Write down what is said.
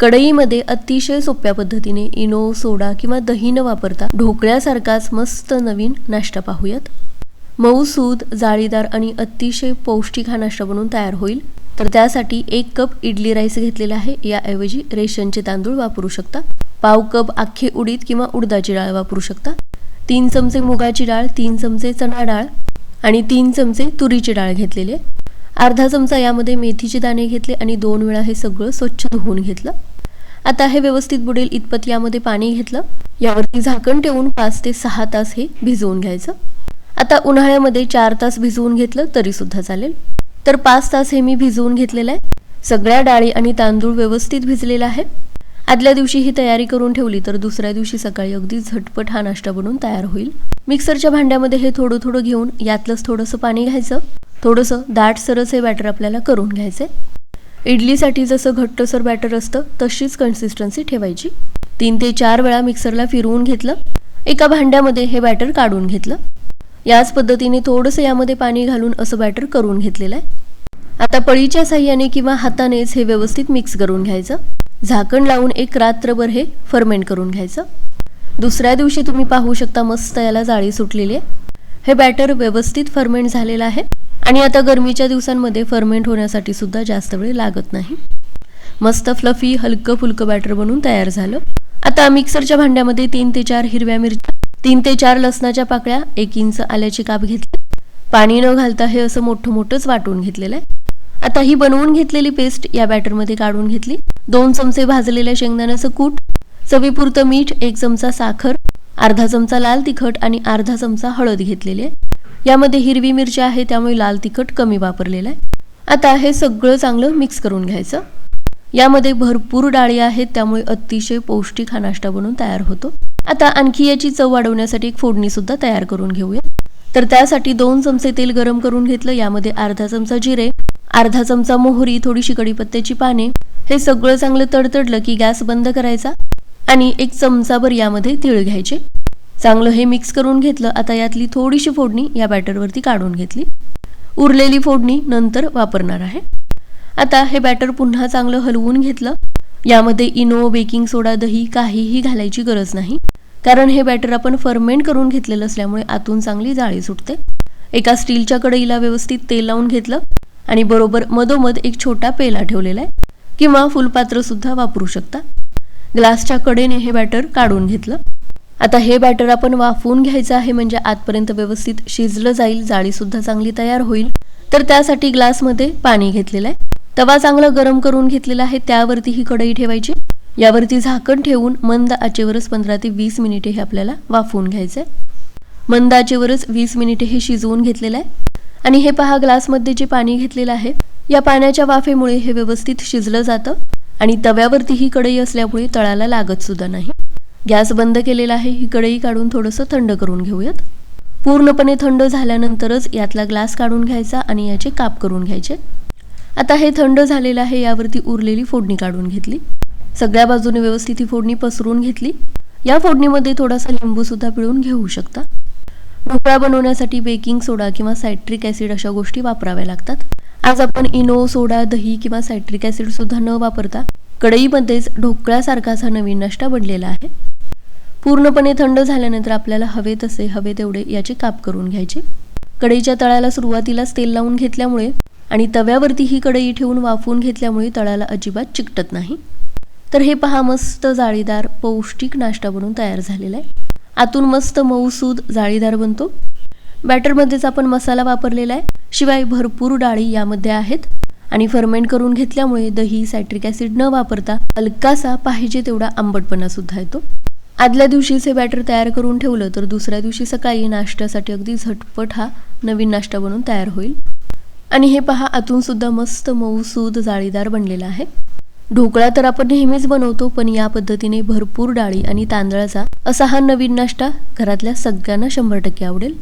कढईमध्ये अतिशय सोप्या पद्धतीने इनो सोडा किंवा दही न वापरता ढोकळ्यासारखाच मस्त नवीन नाश्ता पाहूयात. मऊसूद जाळीदार आणि अतिशय पौष्टिक हा नाश्ता बनवून तयार होईल. तर त्यासाठी एक कप इडली राईस घेतलेला आहे. याऐवजी रेशनचे तांदूळ वापरू शकता. पाव कप अख्खे उडीद किंवा उडदाची डाळ वापरू शकता. तीन चमचे मुगाची डाळ तीन चमचे चणा डाळ आणि तीन चमचे तुरीची डाळ घेतलेली आहे. अर्धा चमचा यामध्ये मेथीचे दाणे घेतले आणि दोन वेळा हे सगळं स्वच्छ धुवून घेतलं. आता हे व्यवस्थित बुडेल इतपत यामध्ये पाणी घेतलं. यावरती झाकण ठेवून पाच ते सहा तास हे भिजवून घ्यायचं. आता उन्हाळ्यामध्ये चार तास भिजवून घेतलं तरी सुद्धा चालेल. तर पाच तास हे मी भिजवून घेतलेलं आहे. सगळ्या डाळी आणि तांदूळ व्यवस्थित भिजलेला आहे. आदल्या दिवशी ही तयारी करून ठेवली तर दुसऱ्या दिवशी सकाळी अगदी झटपट हा नाश्ता बनवून तयार होईल. मिक्सरच्या भांड्यामध्ये हे थोडं थोडं घेऊन यातलंच थोडंसं पाणी घ्यायचं. थोडंसं दाट सरस हे बॅटर आपल्याला करून घ्यायचं इडलीसाठी जसं घट्टसर बॅटर असतं तशीच कन्सिस्टन्सी ठेवायची. तीन ते चार वेळा मिक्सरला फिरवून घेतलं. एका भांड्यामध्ये हे बॅटर काढून घेतलं. याच पद्धतीने थोडंसं यामध्ये पाणी घालून असं बॅटर करून घेतलेलं आहे. आता पळीच्या साह्याने किंवा हातानेच हे व्यवस्थित मिक्स करून घ्यायचं. झाकण लावून एक रात्रभर हे फर्मेंट करून घ्यायचं. दुसऱ्या दिवशी तुम्ही पाहू शकता मस्त याला जाळी सुटलेली आहे. हे बॅटर व्यवस्थित फर्मेंट झालेलं आहे. आणि आता गरमीच्या दिवसांमध्ये फर्मेंट होण्यासाठी सुद्धा जास्त वेळ लागत नाही. मस्त फ्लफी हलकं फुलकं बॅटर बनून तयार झालं. आता मिक्सरच्या भांड्यामध्ये तीन ते चार हिरव्या मिरच्या तीन ते चार लसणाच्या पाकळ्या एक इंच आल्याची काप घेतली. पाणी न घालता हे असं मोठं मोठंच वाटून घेतलेलं आहे. आता ही बनवून घेतलेली पेस्ट या बॅटरमध्ये काढून घेतली. दोन चमचे भाजलेल्या शेंगदाण्याचं कूट चवीपुरतं मीठ एक चमचा साखर अर्धा चमचा लाल तिखट आणि अर्धा चमचा हळद घेतलेली आहे. यामध्ये हिरवी मिरची आहे त्यामुळे लाल तिखट कमी वापरलेलं आहे. आता हे सगळं चांगलं मिक्स करून घ्यायचं. यामध्ये भरपूर डाळी आहेत त्यामुळे अतिशय पौष्टिक हा नाश्ता बनवून तयार होतो. आता आणखी याची चव वाढवण्यासाठी एक फोडणी सुद्धा तयार करून घेऊया. तर त्यासाठी दोन चमचे तेल गरम करून घेतलं यामध्ये अर्धा चमचा जिरे अर्धा चमचा मोहरी थोडीशी कडीपत्त्याची पाने. हे सगळं चांगलं तडतडलं की गॅस बंद करायचा. आणि एक चमचाभर यामध्ये तिळ घ्यायचे. चांगलं हे मिक्स करून घेतलं आता यातली थोडीशी फोडणी या बॅटरवरती काढून घेतली. उरलेली फोडणी नंतर वापरणार आहे. आता हे बॅटर पुन्हा चांगलं हलवून घेतलं. यामध्ये इनो बेकिंग सोडा दही काहीही घालायची गरज नाही. कारण हे बॅटर आपण फर्मेंट करून घेतलेलं असल्यामुळे आतून चांगली जाळी सुटते. एका स्टीलच्या कढईला व्यवस्थित तेल लावून घेतलं आणि बरोबर मधोमध एक छोटा पेला ठेवलेला आहे. किंवा फुलपात्र सुद्धा वापरू शकता. ग्लासच्या कडेने हे बॅटर काढून घेतलं. आता हे बॅटर आपण वाफवून घ्यायचं आहे म्हणजे आतपर्यंत व्यवस्थित शिजलं जाईल जाळी सुद्धा चांगली तयार होईल. तर त्यासाठी ग्लासमध्ये पाणी घेतलेलं आहे. तवा चांगला गरम करून घेतलेला आहे त्यावरती ही कढई ठेवायची. यावरती झाकण ठेवून मंद आचेवरच पंधरा ते वीस मिनिटे हे आपल्याला वाफवून घ्यायचं आहे मंद आचेवरच वीस मिनिटे हे शिजवून घेतलेलं आहे. आणि हे पहा ग्लासमध्ये जे पाणी घेतलेलं आहे या पाण्याच्या वाफेमुळे हे व्यवस्थित शिजलं जातं. आणि तव्यावरती ही कढई असल्यामुळे तळाला लागत सुद्धा नाही. गॅस बंद केलेला आहे ही कढई काढून थोडंसं थंड करून घेऊयात. पूर्णपणे थंड झाल्यानंतरच यातला ग्लास काढून घ्यायचा आणि याचे काप करून घ्यायचे. आता हे थंड झालेलं आहे यावरती उरलेली फोडणी काढून घेतली. सगळ्या बाजूने व्यवस्थित ही फोडणी पसरून घेतली. या फोडणीमध्ये थोडासा लिंबू सुद्धा पिळून घेऊ शकता. ढोकळा बनवण्यासाठी बेकिंग सोडा किंवा सायट्रिक ॲसिड अशा गोष्टी वापराव्या लागतात. आज आपण इनो सोडा दही किंवा सायट्रिक ॲसिड सुद्धा न वापरता कढईमध्येच ढोकळ्यासारखाच हा नवीन नाश्ता बनलेला आहे. पूर्णपणे थंड झाल्यानंतर आपल्याला हवे तसे हवे तेवढे याचे काप करून घ्यायचे. कढईच्या तळाला सुरुवातीलाच तेल लावून घेतल्यामुळे आणि तव्यावरती ही कढई ठेवून वाफवून घेतल्यामुळे तळाला अजिबात चिकटत नाही. तर हे पहा मस्त जाळीदार पौष्टिक नाश्ता बनून तयार झालेला आहे. आतून मस्त मऊसूद जाळीदार बनतो. बॅटरमध्येच आपण मसाला वापरलेला आहे. शिवाय भरपूर डाळी यामध्ये आहेत. आणि फर्मेंट करून घेतल्यामुळे दही सायट्रिक ॲसिड न वापरता हलकासा पाहिजे तेवढा आंबटपणा सुद्धा येतो. आदल्या दिवशीच हे बॅटर तयार करून ठेवलं तर दुसऱ्या दिवशी सकाळी नाश्त्यासाठी अगदी झटपट हा नवीन नाश्ता बनवून तयार होईल. आणि हे पहा आतून सुद्धा मस्त मऊसूद जाळीदार बनलेला आहे. ढोकळा तर आपण नेहमीच बनवतो पण या पद्धतीने भरपूर डाळी आणि तांदळाचा असा हा नवीन नाश्ता घरातल्या सगळ्यांना शंभर टक्के आवडेल.